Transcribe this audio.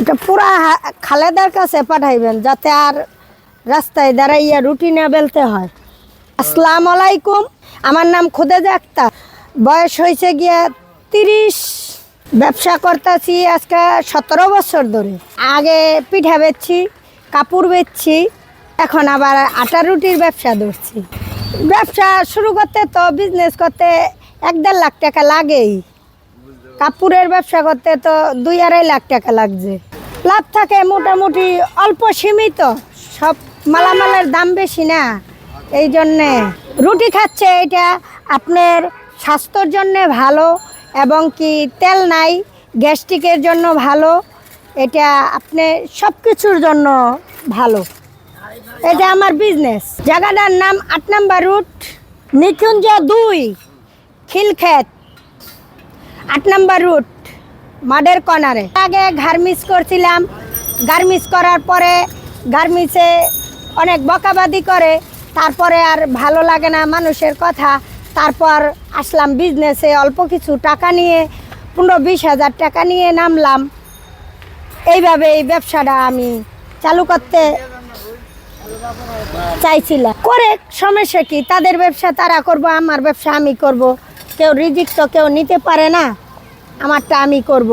এটা পুরা খালেদার কাছে পাঠাইবেন, যাতে আর রাস্তায় দাঁড়াইয়া রুটি না বেলতে হয়। আসসালামু আলাইকুম, আমার নাম খুদেজা আক্তার। বয়স হয়েছে গিয়া তিরিশ। ব্যবসা করতেছি আজকে সতেরো বছর ধরে। আগে পিঠা বেচছি, কাপড় বেচছি, এখন আবার আটা রুটির ব্যবসা ধরছি। ব্যবসা শুরু করতে তো বিজনেস করতে এক দেড় লাখ টাকা লাগেই। কাপড়ের ব্যবসা করতে তো দুই আড়াই লাখ টাকা লাগছে। লাভ থাকে মোটামুটি অল্প সীমিত। সব মালামালের দাম বেশি না। এই জন্যে রুটি খাচ্ছে এটা আপনার স্বাস্থ্যর জন্যে ভালো এবং কি তেল নাই গ্যাস্ট্রিকের জন্য ভালো। এটা আপনি সব কিছুর জন্য ভালো। এটা আমার বিজনেস জায়গাটার নাম আট নাম্বার রুট নিকুঞ্জ দুই, খিলক্ষেত। আট নাম্বার রুট মাডের কর্নারে। আগে গার্মিস করছিলাম। গার্মিস করার পরে গার্মিসে অনেক বকাবাদি করে। তারপরে আর ভালো লাগে না মানুষের কথা। তারপর আসলাম বিজনেসে অল্প কিছু টাকা নিয়ে, পনেরো বিশ হাজার টাকা নিয়ে নামলাম। এইভাবে এই ব্যবসাটা আমি চালু করতে চাইছিলাম। করে সমস্যা কি? তাদের ব্যবসা তারা করব, আমার ব্যবসা আমি করব। কেউ রিজিক তো কেউ নিতে পারে না। আমারটা আমি করব।